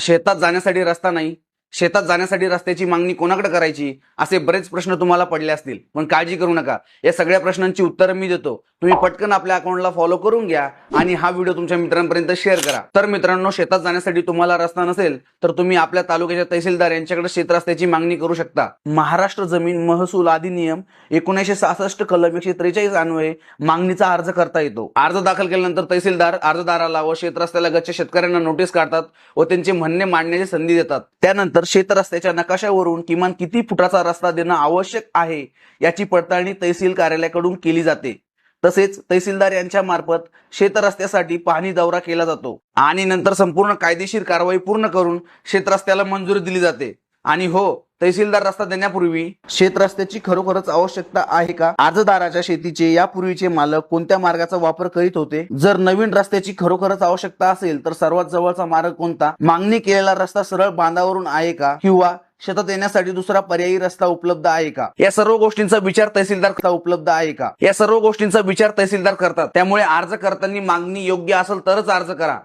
शेतात जाण्यासाठी रस्ता नाही. शेतात जाण्यासाठी रस्त्याची मागणी कोणाकडे करायची? असे बरेच प्रश्न तुम्हाला पडले असतील. पण काळजी करू नका. या सगळ्या प्रश्नांची उत्तरं मी देतो. तुम्ही पटकन आपल्या अकाउंटला फॉलो करून घ्या आणि हा व्हिडिओ तुमच्या मित्रांपर्यंत शेअर करा. तर मित्रांनो शेतात जाण्यासाठी तुम्हाला रस्ता नसेल तर तुम्ही आपल्या तालुक्याच्या तहसीलदार यांच्याकडे शेत रस्त्याची मागणी करू शकता. महाराष्ट्र जमीन महसूल अधिनियम एकोणीसशे सहासष्ट कलम एकशे त्रेचाळीस अन्वये मागणीचा अर्ज करता येतो. अर्ज दाखल केल्यानंतर तहसीलदार अर्जदाराला व शेत रस्त्याला गच्च शेतकऱ्यांना नोटीस काढतात व त्यांचे म्हणणे मांडण्याची संधी देतात. त्यानंतर शेत रस्त्याच्या नकाशावरून किमान किती फुटाचा रस्ता देणं आवश्यक आहे याची पडताळणी तहसील कार्यालयाकडून केली जाते. तसेच तहसीलदार यांच्या मार्फत शेतरस्त्यासाठी पाहणी दौरा केला जातो आणि नंतर संपूर्ण कायदेशीर कारवाई पूर्ण करून शेतरस्त्याला मंजुरी दिली जाते. आणि हो तहसीलदार रस्ता देण्यापूर्वी शेत रस्त्याची खरोखरच आवश्यकता आहे का? अर्जदाराच्या शेतीचे यापूर्वीचे मालक कोणत्या मार्गाचा वापर करीत होते? जर नवीन रस्त्याची खरोखरच आवश्यकता असेल तर सर्वात जवळचा मार्ग कोणता? मागणी केलेला रस्ता सरळ बांधावरून आहे का? किंवा शेतात येण्यासाठी दुसरा पर्यायी रस्ता उपलब्ध आहे का? या सर्व गोष्टींचा विचार तहसीलदार उपलब्ध आहे का? या सर्व गोष्टींचा विचार तहसीलदार करतात. त्यामुळे अर्ज करताना मागणी योग्य असेल तरच अर्ज करा.